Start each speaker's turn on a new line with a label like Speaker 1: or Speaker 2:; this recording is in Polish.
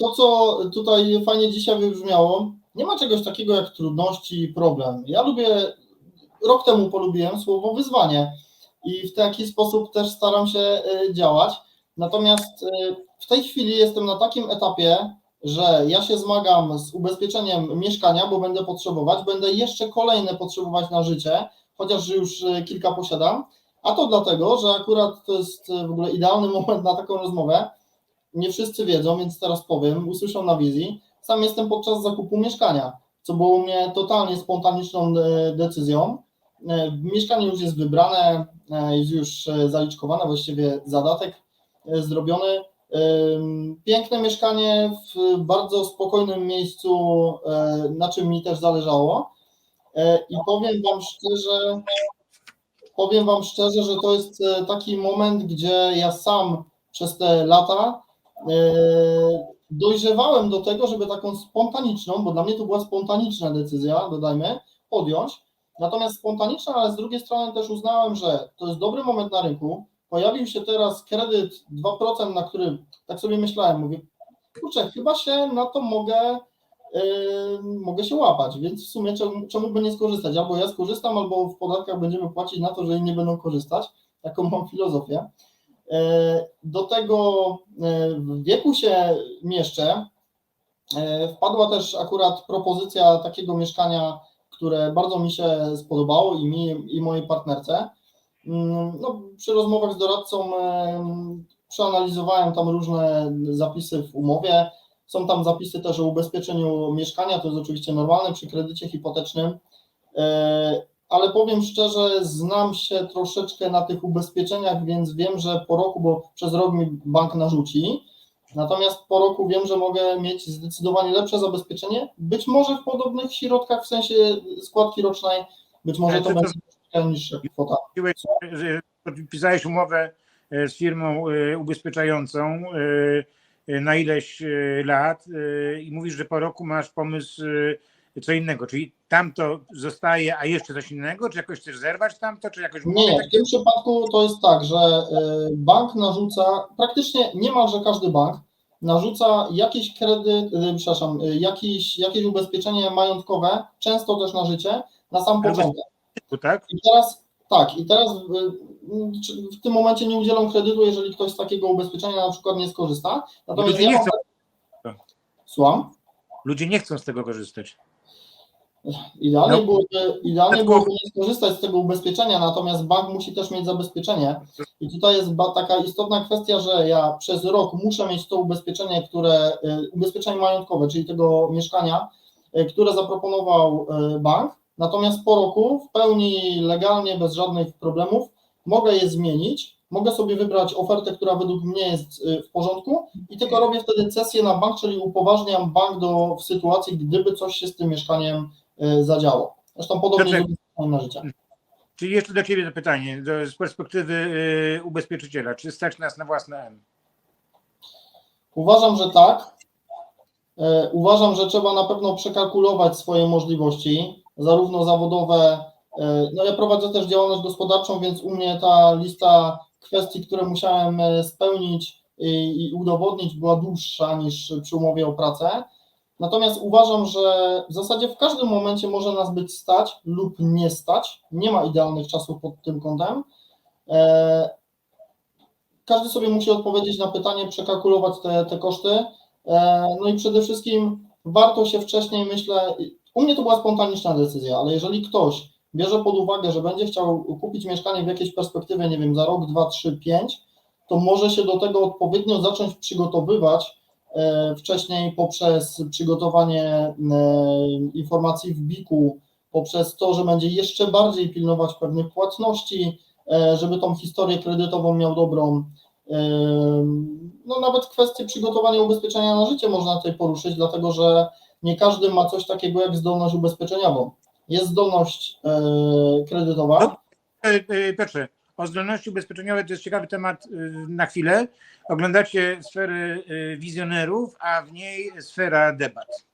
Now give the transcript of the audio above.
Speaker 1: to, co tutaj fajnie dzisiaj wybrzmiało, nie ma czegoś takiego jak trudności i problem. Ja lubię, rok temu polubiłem słowo wyzwanie i w taki sposób też staram się e, działać. Natomiast e, w tej chwili jestem na takim etapie, że ja się zmagam z ubezpieczeniem mieszkania, bo będę potrzebować, będę jeszcze kolejne potrzebować na życie, chociaż już e, kilka posiadam. A to dlatego, że akurat to jest w ogóle idealny moment na taką rozmowę. Nie wszyscy wiedzą, więc teraz powiem, usłyszą na wizji. Sam jestem podczas zakupu mieszkania, co było u mnie totalnie spontaniczną decyzją. Mieszkanie już jest wybrane, jest już zaliczkowane, właściwie zadatek zrobiony. Piękne mieszkanie w bardzo spokojnym miejscu, na czym mi też zależało. I powiem Wam szczerze, powiem Wam szczerze, że to jest taki moment, gdzie ja sam przez te lata dojrzewałem do tego, żeby taką spontaniczną, bo dla mnie to była spontaniczna decyzja, dodajmy, podjąć. Natomiast spontaniczna, ale z drugiej strony też uznałem, że to jest dobry moment na rynku. Pojawił się teraz kredyt 2%, na który tak sobie myślałem, mówię, kurczę, chyba się na to mogę, yy, mogę się łapać, więc w sumie czemu, czemu by nie skorzystać? Albo ja skorzystam, albo w podatkach będziemy płacić na to, że inni będą korzystać. Taką mam filozofię. Do tego w wieku się mieszczę. Wpadła też akurat propozycja takiego mieszkania, które bardzo mi się spodobało i mi, i mojej partnerce. No, przy rozmowach z doradcą przeanalizowałem tam różne zapisy w umowie. Są tam zapisy też o ubezpieczeniu mieszkania, to jest oczywiście normalne przy kredycie hipotecznym ale powiem szczerze, znam się troszeczkę na tych ubezpieczeniach, więc wiem, że po roku, bo przez rok mi bank narzuci, natomiast po roku wiem, że mogę mieć zdecydowanie lepsze zabezpieczenie, być może w podobnych środkach, w sensie składki rocznej, być może to będzie niższa kwota.
Speaker 2: Podpisałeś umowę e, z firmą e, ubezpieczającą e, na ileś lat i mówisz, że po roku masz pomysł co innego, czyli tamto zostaje, a jeszcze coś innego, czy jakoś chcesz zerwać tamto, czy jakoś...
Speaker 1: Nie, w tym przypadku to jest tak, że y, bank narzuca, praktycznie niemalże każdy bank narzuca jakiś kredyt, przepraszam, jakieś, jakieś ubezpieczenie majątkowe, często też na życie, na sam początek.
Speaker 2: Tak?
Speaker 1: I teraz, tak, i teraz w tym momencie nie udzielą kredytu, jeżeli ktoś z takiego ubezpieczenia na przykład nie skorzysta.
Speaker 2: Natomiast Ludzie ja nie chcą.
Speaker 1: Słucham?
Speaker 2: Ludzie nie chcą z tego korzystać.
Speaker 1: Idealnie, no. byłoby, idealnie byłoby nie skorzystać z tego ubezpieczenia, natomiast bank musi też mieć zabezpieczenie. I tutaj jest taka istotna kwestia, że ja przez rok muszę mieć to ubezpieczenie, które, y, ubezpieczenie majątkowe, czyli tego mieszkania, y, które zaproponował y, bank. Natomiast po roku w pełni legalnie, bez żadnych problemów, mogę je zmienić. Mogę sobie wybrać ofertę, która według mnie jest w porządku i tylko robię wtedy cesję na bank, czyli upoważniam bank do, w sytuacji, gdyby coś się z tym mieszkaniem zadziało. Zresztą podobnie Piotrek, na życie.
Speaker 2: Czyli jeszcze do Ciebie to pytanie, do, z perspektywy y, ubezpieczyciela, czy stać nas na własne M?
Speaker 1: Uważam, że tak. Y, uważam, że trzeba na pewno przekalkulować swoje możliwości, zarówno zawodowe. No ja prowadzę też działalność gospodarczą, więc u mnie ta lista kwestii, które musiałem spełnić i udowodnić, była dłuższa niż przy umowie o pracę. Natomiast uważam, że w zasadzie w każdym momencie może nas być stać lub nie stać. Nie ma idealnych czasów pod tym kątem. E, każdy sobie musi odpowiedzieć na pytanie, przekalkulować te, te koszty. E, no i przede wszystkim warto się wcześniej, myślę, u mnie to była spontaniczna decyzja, ale jeżeli ktoś bierze pod uwagę, że będzie chciał kupić mieszkanie w jakiejś perspektywie, nie wiem, za rok, dwa, trzy, pięć, to może się do tego odpowiednio zacząć przygotowywać wcześniej poprzez przygotowanie e, informacji w BIK-u, poprzez to, że będzie jeszcze bardziej pilnować pewnych płatności, e, żeby tą historię kredytową miał dobrą. No nawet kwestie przygotowania ubezpieczenia na życie można tutaj poruszyć, dlatego że nie każdy ma coś takiego jak zdolność ubezpieczeniową. Jest zdolność kredytowa. No,
Speaker 2: Piotrze, o zdolności ubezpieczeniowej to jest ciekawy temat y, na chwilę. Oglądacie sfery y, wizjonerów, a w niej sfera debat.